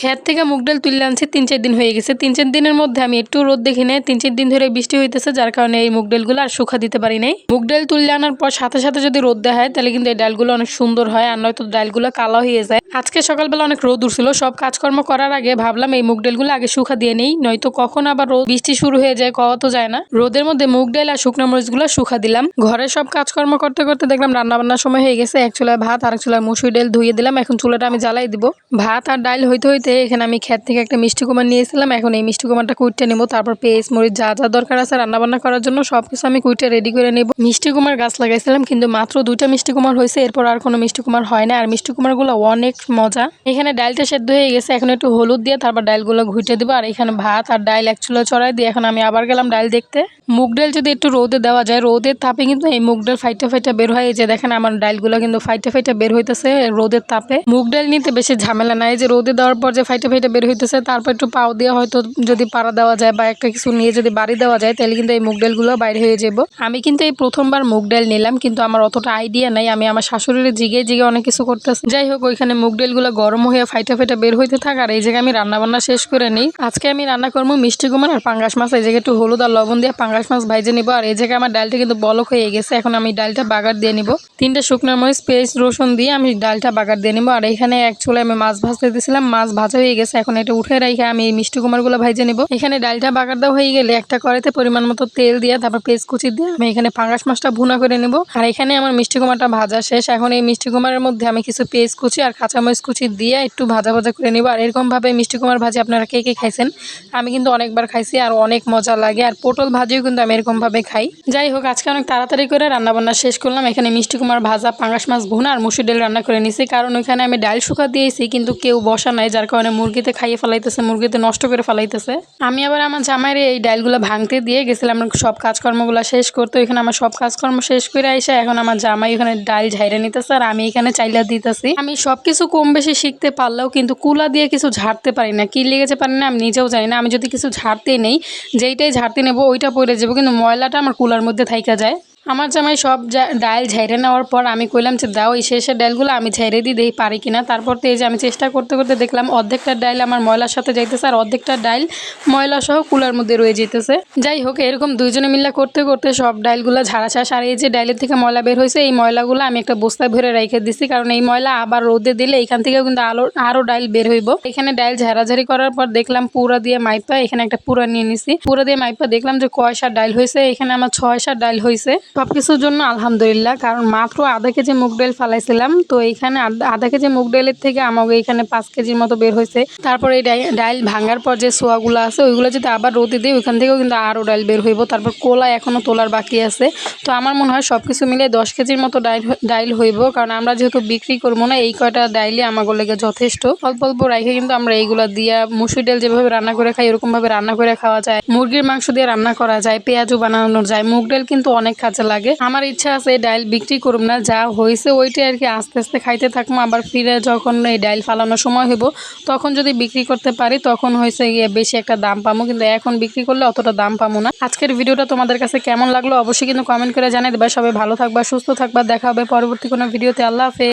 ক্ষেত থেকে মুগ ডাল তুলে আনছি, তিন চার দিন হয়ে গেছে। তিন চার দিনের মধ্যে আমি একটু রোদ দেখি নাই, তিন চার দিন ধরে বৃষ্টি হইতেছে, যার কারণে এই মুগ ডালগুলো আর শুকা দিতে পারি নাই। মুগ ডাল তুলে আনার পর সাথে সাথে যদি রোদ দেওয়া হয় তাহলে কিন্তু এই ডালগুলো অনেক সুন্দর হয় আর নয়তো ডালগুলো কালো হয়ে যায়। আজকে সকালবেলা অনেক রোদ উঠছিল, সব কাজকর্ম করার আগে ভাবলাম এই মুগ ডালগুলো আগে শুকা দিয়ে নেই, নয়তো কখন আবার রোদ, বৃষ্টি শুরু হয়ে যায়, কওয়া তো যায় না। রোদের মধ্যে মুগ ডাল আর শুকনো মরিচগুলো শুকা দিলাম। ঘরে সব কাজকর্ম করতে করতে দেখলাম রান্না বান্নার সময় হয়ে গেছে, এক চুলায় ভাত আর এক চুলায় মুসুর ডাল ধুয়ে দিলাম, এখন চুলাটা আমি জ্বালাই দিব। ভাত আর ডাল হইতে হইতে এখানে আমি ক্ষেত থেকে একটা মিষ্টি কুমার নিয়েছিলাম। এখন এই মিষ্টি কুমারটা কুইটটা নেব। তারপর পেস্ট মরিচ যা যা দরকার আছে রান্না বান্না করার জন্য সবকিছু আমি কুইটটা রেডি করে নেব। মিষ্টি কুমার গাছ লাগাইছিলাম, কিন্তু মাত্র দুইটা মিষ্টি কুমার হয়েছে। এরপর আর কোনো মিষ্টি কুমার হয় না। আর মিষ্টি কুমারগুলো অনেক মজা। এখানে ডালটা সেদ্ধ হয়ে গেছে। এখন একটু হলুদ দিয়ে তারপর ডালগুলো ঘুটে দেবো। আর এখানে ভাত আর ডাল এক চুলো চড়াই দিয়ে এখন আমি আবার গেলাম ডাল দেখতে। মুগ ডাল যদি একটু রোদে দেওয়া যায়, রোদের তাপে কিন্তু এই মুগ ডাল ফাইটা ফাইটা বের হয়। এই যে দেখেন আমার ডালগুলো কিন্তু ফাইটা ফাইটা বের হইতেছে রোদের তাপে। মুগ ডাল নিতে বেশি ঝামেলা নাই যে রোদে দেওয়ার পর যে ফাইটা ফাইটা বের হইতেছে, তারপর একটু পাও দিয়ে হয়তো যদি পাড়া দেওয়া যায় বা একটা কিছু নিয়ে যদি বাড়ি দেওয়া যায়, তাহলে কিন্তু এই মুগ ডালগুলো বাইরে হয়ে যাব আমি কিন্তু এই প্রথমবার মুগ ডাল নিলাম, কিন্তু আমার অতটা আইডিয়া নাই। আমি আমার শাশুড়ির জিগে জিগে অনেক কিছু করতেছি। যাই হোক, ওইখানে মুগ ডালগুলো গরম হয়ে ফাইটা ফাইটা বের হইতে থাক, আর এই জায়গায় আমি রান্না বান্না শেষ করে নিই। আজকে আমি রান্না করব মিষ্টি কুমার আর পাঙ্গাস মাছ। এই জায়গায় একটু হলুদ আর লবণ দিয়ে পাঙ্গাস মাছ ভাইজে নিবো, আর এই জায়গায় আমার ডালটা কিন্তু বলক হয়ে গেছে। এখন আমি ডালটা বাগার দিয়ে নিব। তিনটা শুকনো মরিচ পেস্ট রসুন দিয়ে আমি ডালটা বাগার দিয়ে নিবো। আর এখানে এক চুলায় আমি মাছ ভাজতে দিয়েছিলাম। মাছ হয়ে গেছে। এখন এটা উঠে রেখে আমি এই মিষ্টি কুমারগুলো ভাইজে নিব। এখানে ডালটা বাগার দেওয়া হয়ে গেলে একটা কড়াইতে পরিমাণ মতো তেল দিয়ে, তারপর পেস্ট কুচি দিয়ে আমি এখানে পাঙ্গাস মাছটা ভুনা করে নেব। আর এখানে আমার মিষ্টি কুমারটা ভাজা শেষ। এখন এই মিষ্টি কুমারের মধ্যে আমি কিছু পেস্ট কুচি আর কাঁচামরিচ কুচি দিয়ে একটু ভাজা ভাজা করে নিব। আর এরকম ভাবে মিষ্টি কুমার ভাজি আপনারা কে কে খাইছেন? আমি কিন্তু অনেকবার খাইছি আর অনেক মজা লাগে। আর পটল ভাজিও কিন্তু আমি এরকম ভাবে খাই। যাই হোক, আজকে অনেক তাড়াতাড়ি করে রান্না বান্না শেষ করলাম। এখানে মিষ্টি কুমার ভাজা পাঙ্গাস মাছ ভুনা আর মুসুর ডাল রান্না করে নিছি। কারণ ওইখানে আমি ডাল শুকা দিয়েছি, কিন্তু কেউ বসা নাই, যার কারণে মুরগিতে খাইয়ে ফেলাইতেছে, মুরগিতে নষ্ট করে ফেলাইতেছে। আমি আবার আমার জামাইয়ের এই ডালগুলো ভাঙতে দিয়ে গেছিলাম, সব কাজকর্মগুলো শেষ করতে, ওইখানে আমার সব কাজকর্ম শেষ করে আইসা এখন আমার জামাই ওখানে ডাইল ঝাইরে নিতেছে আর আমি এখানে চাইলা দিতেছি। আমি সব কিছু কম বেশি শিখতে পারলেও কিন্তু কুলা দিয়ে কিছু ঝাড়তে পারি না। কি লেগেছে পারি না আমি নিজেও জানি না। আমি যদি কিছু ঝাড়তে নেই, যেইটাই ঝাড়তে নেব ওইটা পড়ে যাব, কিন্তু ময়লাটা আমার কুলার মধ্যে থাইকা যায়। আমার জামাই সব ডাল ঝাইরে নেওয়ার পর আমি কইলাম যে, দাও এই শেষের ডালগুলো আমি ঝাইরে দিয়ে দিই, পারি কিনা? তারপর তো এই যে আমি চেষ্টা করতে করতে দেখলাম অর্ধেকটা ডাল আমার ময়লার সাথে যাইতেছে আর অর্ধেকটা ডাল ময়লা সহ কুলার মধ্যে রয়ে যেতেছে যাই হোক, এরকম দুইজনে মিলে করতে করতে সব ডালগুলো ঝাড়া শেষ আর এই যে ডালের থেকে ময়লা বের হয়েছে এই ময়লাগুলো আমি একটা বস্তায় ভরে রেখে দিছি, কারণ এই ময়লা আবার রোদে দিলে এখান থেকেও কিন্তু আলো আরও ডাল বের হইব। এখানে ডাল ঝাড়াঝাড়ি করার পর দেখলাম পুরা দিয়ে মাইপা, এখানে একটা পুরা নিয়ে নিছি। পুরা দিয়ে মাইপা দেখলাম যে কয় সার হয়েছে এখানে আমার ছয় সার ডাল হয়েছে সবকিছুর জন্য আলহামদুলিল্লাহ, কারণ মাত্র আধা কেজি মুগ ডাল ফালাইছিলাম। তো এইখানে আধা কেজি মুগ ডালের থেকে আমাকে এখানে পাঁচ কেজির মতো বের হয়েছে। তারপর এই ডাই- ডাল ভাঙার পর যে সোয়াগুলো আছে, ওইগুলো যদি আবার রোদে দিই, ওইখান থেকেও কিন্তু আরও ডাইল বের হইব। তারপর কোলা এখনও তোলার বাকি আছে। তো আমার মনে হয় সব কিছু মিলে দশ কেজির মতো ডাইল ডাইল হইব, কারণ আমরা যেহেতু বিক্রি করব না, এই কয়টা ডাইলে আমাকে লেগে যথেষ্ট। অল্প অল্প রাখে কিন্তু আমরা এইগুলা দিয়া মুসুর ডাল যেভাবে রান্না করে খাই এরকম ভাবে রান্না করে খাওয়া যায়। মুরগির মাংস দিয়ে রান্না করা যায়, পেঁয়াজও বানানো যায়। মুগ ডাল কিন্তু অনেক কাজে লাগে। আমার ইচ্ছা আছে এই ডাইল বিক্রি করুম না, যা হয়েছে ওইটাই আর কি আস্তে আস্তে খাইতে থাকব আবার ফিরে যখন এই ডাইল ফালানোর সময় হইব, তখন যদি বিক্রি করতে পারি, তখন হয়েছে বেশি একটা দাম পামো। কিন্তু এখন বিক্রি করলে অতটা দাম পামো না। আজকের ভিডিওটা তোমাদের কাছে কেমন লাগল অবশ্যই কিন্তু কমেন্ট করে জানিয়ে দেবা। সবাই ভালো থাকবা, সুস্থ থাকবা। দেখা হবে পরবর্তী কোনো ভিডিওতে। আল্লাহ হাফেজ।